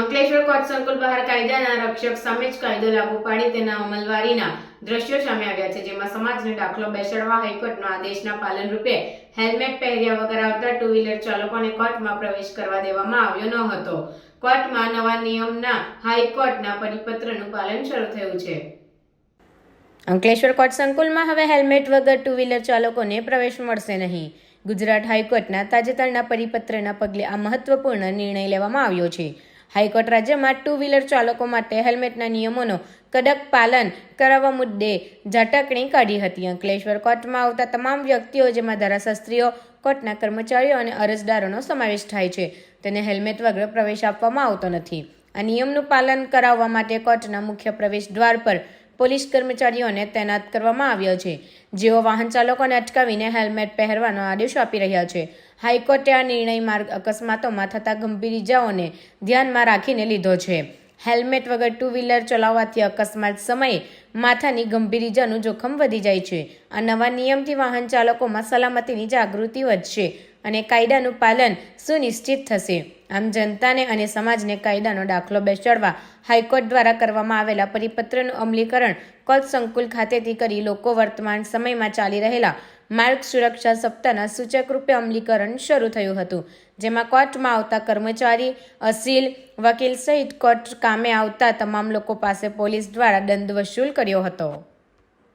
Ankleshwar court સંકુલ બહાર કાયદાના રક્ષક સામે જ કાયદો લાગુ પાડી તેના અમલવારીના દ્રશ્યો સામે આવ્યા છે, જેમાં સમાજને દાખલો બેસાડવા હાઈકોર્ટના આદેશના પાલન રૂપે હેલ્મેટ પહેર્યા વગર આવતા ટુ વ્હીલર ચાલકોને કોર્ટમાં પ્રવેશ કરવા દેવામાં આવ્યો ન હતો. કોર્ટમાં નવા નિયમના હાઈકોર્ટના પરિપત્રનું પાલન શરૂ થયું છે. અંકલેશ્વર કોર્ટ સંકુલમાં હવે હેલ્મેટ વગર ટુ વ્હીલર ચાલકોને પ્રવેશ મળશે નહીં. ગુજરાત હાઈકોર્ટના તાજેતરના પરિપત્રના પગલે આ મહત્વપૂર્ણ નિર્ણય લેવામાં આવ્યો છે. હાઈકોર્ટ રાજ્યમાં ટુ વ્હીલર ચાલકો માટે હેલ્મેટના નિયમોનો કડક પાલન કરાવવા મુદ્દે ઝાટકણી કાઢી હતી. અંકલેશ્વર કોર્ટમાં આવતા તમામ વ્યક્તિઓ, જેમાં ધારાશાસ્ત્રીઓ, કોર્ટના કર્મચારીઓ અને અરજદારોનો સમાવેશ થાય છે, તેને હેલ્મેટ વગર પ્રવેશ આપવામાં આવતો નથી. આ નિયમનું પાલન કરાવવા માટે કોર્ટના મુખ્ય પ્રવેશ દ્વાર પર પોલીસ કર્મચારીઓને તૈનાત કરવામાં આવ્યો છે. જેઓ વાહન ચાલકોને અટકાવીને હેલ્મેટ પહેરવાનો આદેશ આપી રહ્યા છે. હાઈકોર્ટે આ નિર્ણય માર્ગ અકસ્માતોમાં થતા ગંભીર ઇજાઓને ધ્યાનમાં રાખીને લીધો છે. હેલ્મેટ વગર ટુ વ્હીલર ચલાવવાથી અકસ્માત સમયે માથાની ગંભીર ઇજાનું જોખમ વધી જાય છે. આ નવા નિયમથી વાહન ચાલકોમાં સલામતીની જાગૃતિ વધશે અને કાયદાનું પાલન સુનિશ્ચિત થશે. આમ જનતાને અને સમાજને કાયદાનો દાખલો બેસાડવા હાઈકોર્ટ દ્વારા કરવામાં આવેલા પરિપત્રનું અમલીકરણ કોર્ટ સંકુલ ખાતેથી કરી લોકો વર્તમાન સમયમાં ચાલી રહેલા માર્ગ સુરક્ષા સપ્તાહના સૂચક રૂપે અમલીકરણ શરૂ થયું હતું, જેમાં કોર્ટમાં આવતા કર્મચારી, અસીલ, વકીલ સહિત કોર્ટ કામે આવતા તમામ લોકો પાસે પોલીસ દ્વારા દંડ વસૂલ કર્યો હતો.